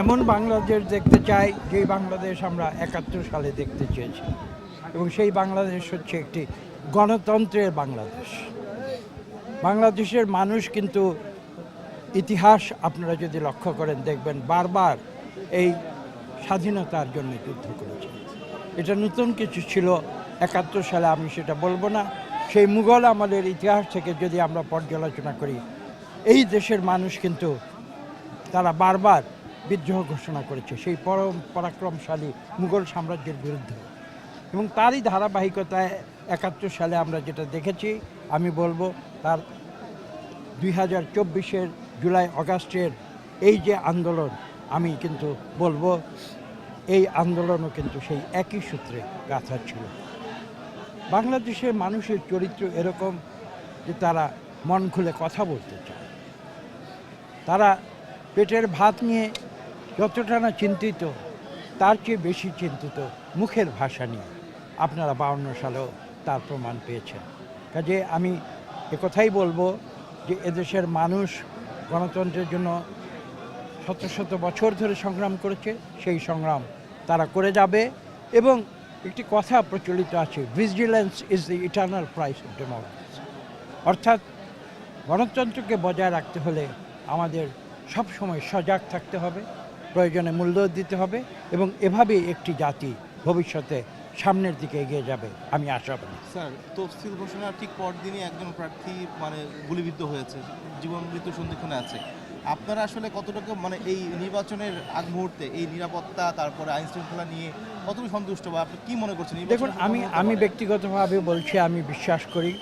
এমন বাংলাদেশ দেখতে চাই যেই বাংলাদেশ আমরা একাত্তর সালে দেখতে চেয়েছি। এবং সেই বাংলাদেশ হচ্ছে একটি গণতন্ত্রের বাংলাদেশ। বাংলাদেশের মানুষ কিন্তু ইতিহাস আপনারা যদি লক্ষ্য করেন, দেখবেন বারবার এই স্বাধীনতার জন্য যুদ্ধ করেছে। এটা নতুন কিছু ছিল, একাত্তর সালে আমি সেটা বলব না। সেই মুঘল আমাদের ইতিহাস থেকে যদি আমরা পর্যালোচনা করি, এই দেশের মানুষ কিন্তু তারা বারবার বিদ্রোহ ঘোষণা করেছে। সেই পরম পরাক্রমশালী মুঘল সাম্রাজ্যের বিরুদ্ধে। এবং তারই ধারাবাহিকতায় একাত্তর সালে আমরা যেটা দেখেছি, আমি বলব তার দুই হাজার চব্বিশের জুলাই অগাস্টের এই যে আন্দোলন, আমি কিন্তু বলব এই আন্দোলনও কিন্তু সেই একই সূত্রে গাথা ছিল বাংলাদেশের মানুষের চরিত্র এরকম যে তারা মন খুলে কথা বলতে চায়। তারা পেটের ভাত নিয়ে যতটা না চিন্তিত, তার চেয়ে বেশি চিন্তিত মুখের ভাষা নিয়ে আপনারা বাউন্ন সালেও তার প্রমাণ পেয়েছেন। কাজে আমি একথাই বলব যে এদেশের মানুষ গণতন্ত্রের জন্য শত শত বছর ধরে সংগ্রাম করেছে, সেই সংগ্রাম তারা করে যাবে এবং একটি কথা প্রচলিত আছে vigilance is the eternal price of democracy অর্থাৎ গণতন্ত্রকে বজায় রাখতে হলে আমাদের সব সময় সজাগ থাকতে হবে। প্রয়োজনে মূল্য দিতে হবে এবং এভাবেই একটি জাতি ভবিষ্যতে সামনের দিকে এগিয়ে যাবে। আমি আশা করি। স্যার, তফসিল ঘোষণার ঠিক পরদিনই একজন প্রার্থী মানে গুলিবিদ্ধ হয়েছে। জীবন মৃত্যু সন্ধিক্ষণে আছে। আপনারা আসলে কতটুকু মানে এই নির্বাচনের আগ মুহূর্তে এই নিরাপত্তা তারপরে আইন শৃঙ্খলা নিয়ে কতটুকু সন্তুষ্ট বা আপনি কি মনে করছেন? দেখুন আমি আমি ব্যক্তিগতভাবে বলছি আমি বিশ্বাস করি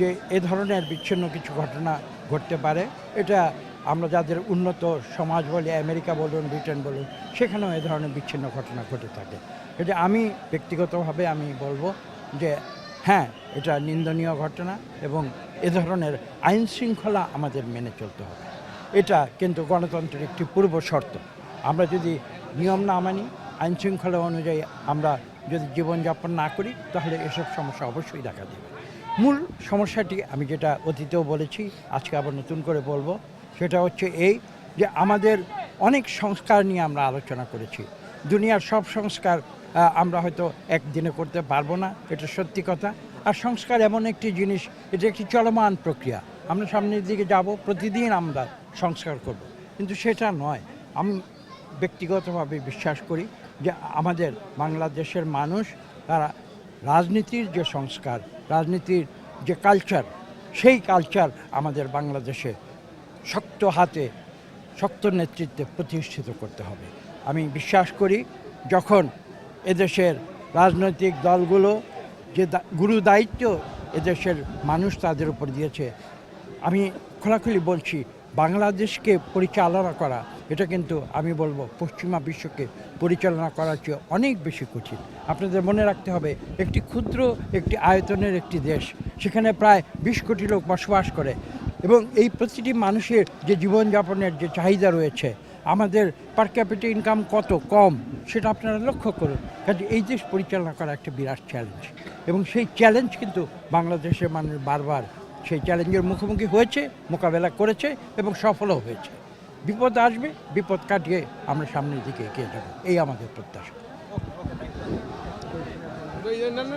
যে এ ধরনের বিচ্ছিন্ন কিছু ঘটনা ঘটতে পারে। এটা আমরা যাদের উন্নত সমাজ বলি আমেরিকা বলুন ব্রিটেন বলুন সেখানেও এ ধরনের বিচ্ছিন্ন ঘটনা ঘটে থাকে। এটা আমি ব্যক্তিগতভাবে আমি বলব যে হ্যাঁ এটা নিন্দনীয় ঘটনা এবং এ ধরনের আইন শৃঙ্খলা আমাদের মেনে চলতে হবে। এটা কিন্তু গণতন্ত্রের একটি পূর্ব শর্ত। আমরা যদি নিয়ম না মানি, আইন শৃঙ্খলা অনুযায়ী আমরা যদি জীবনযাপন না করি, তাহলে এসব সমস্যা অবশ্যই দেখা দেবে। মূল সমস্যাটি আমি যেটা অতীতেও বলেছি, আজকে আবার নতুন করে বলব, সেটা হচ্ছে এই যে আমাদের অনেক সংস্কার নিয়ে আমরা আলোচনা করেছি। দুনিয়ার সব সংস্কার আমরা হয়তো একদিনে করতে পারব না, এটা সত্যি কথা। আর সংস্কার এমন একটি জিনিস, এটা একটি চলমান প্রক্রিয়া। আমরা সামনের দিকে যাব, প্রতিদিন আমরা সংস্কার করব। কিন্তু সেটা নয়। আমি ব্যক্তিগতভাবে বিশ্বাস করি যে আমাদের বাংলাদেশের মানুষ, তারা রাজনীতির যে সংস্কার, রাজনীতির যে কালচার সেই কালচার আমাদের বাংলাদেশে শক্ত হাতে, শক্ত নেতৃত্বে প্রতিষ্ঠিত করতে হবে। আমি বিশ্বাস করি যখন এদেশের রাজনৈতিক দলগুলো যে গুরু দায়িত্ব এদেশের মানুষ তাদের উপর দিয়েছে আমি খোলাখুলি বলছি, বাংলাদেশকে পরিচালনা করা, এটা কিন্তু আমি বলব পশ্চিমা বিশ্বকে পরিচালনা করার চেয়ে অনেক বেশি কঠিন। আপনাদের মনে রাখতে হবে, একটি ক্ষুদ্র একটি আয়তনের একটি দেশ, সেখানে প্রায় বিশ কোটি লোক বসবাস করে এবং এই প্রতিটি মানুষের যে জীবনযাপনের যে চাহিদা রয়েছে, আমাদের পার ক্যাপিটা ইনকাম কত কম, সেটা আপনারা লক্ষ্য করুন। কাজে এই দেশ পরিচালনা করা একটা বিরাট চ্যালেঞ্জ এবং সেই চ্যালেঞ্জ কিন্তু বাংলাদেশের মানুষ বারবার সেই চ্যালেঞ্জের মুখোমুখি হয়েছে, মোকাবেলা করেছে এবং সফলও হয়েছে। বিপদ আসবে, বিপদ কাটিয়ে আমরা সামনের দিকে এগিয়ে যাব। এই আমাদের প্রত্যাশা।